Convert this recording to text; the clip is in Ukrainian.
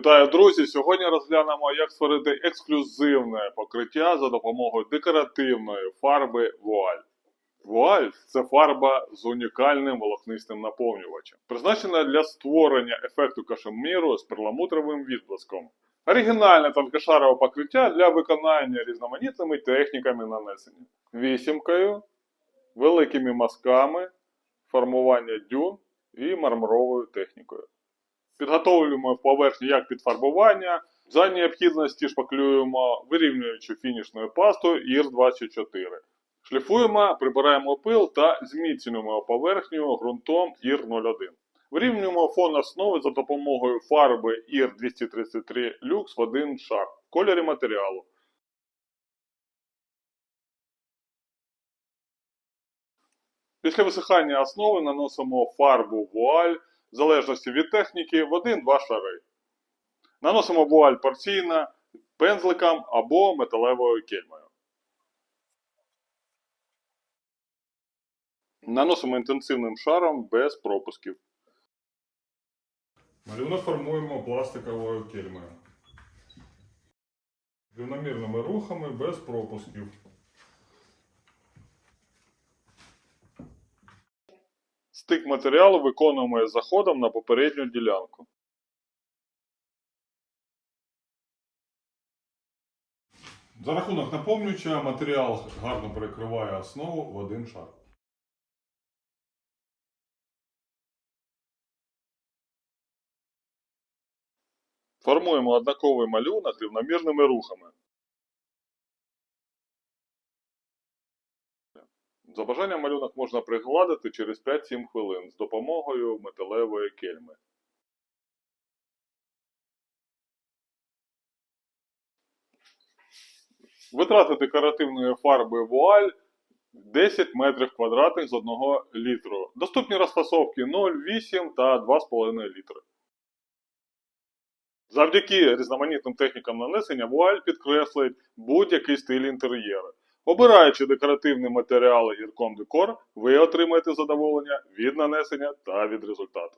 Вітаю, друзі! Сьогодні розглянемо, як створити ексклюзивне покриття за допомогою декоративної фарби вуаль. Вуаль це фарба з унікальним волокнистим наповнювачем, призначена для створення ефекту кашеміру з перламутровим відблиском. Оригінальне тонкошарове покриття для виконання різноманітними техніками нанесення. Вісімкою, великими мазками, формування дюн і мармуровою технікою. Підготовлюємо поверхню як під фарбування. За необхідності шпаклюємо вирівнюючу фінішною пастою ІР-24. Шліфуємо, прибираємо пил та зміцнюємо поверхню ґрунтом ІР-01. Вирівнюємо фон основи за допомогою фарби ІР-233 люкс в один шар в кольорі матеріалу. Після висихання основи наносимо фарбу вуаль в залежності від техніки в 1-2 шари. Наносимо вуаль порційно пензликом або металевою кельмою. Наносимо інтенсивним шаром без пропусків. Малюнок формуємо пластиковою кельмою. Рівномірними рухами без пропусків. Стик матеріалу виконуємо заходом на попередню ділянку. За рахунок наповнююча матеріал гарно перекриває основу в один шар. Формуємо однаковий малюнок рівномірними рухами. За бажанням малюнок можна пригладити через 5-7 хвилин з допомогою металевої кельми. Витрати декоративної фарби вуаль 10 метрів квадратних з 1 літру. Доступні розфасовки 0,8 та 2,5 літри. Завдяки різноманітним технікам нанесення вуаль підкреслить будь-який стиль інтер'єру. Обираючи декоративні матеріали гірком декор, ви отримаєте задоволення від нанесення та від результату.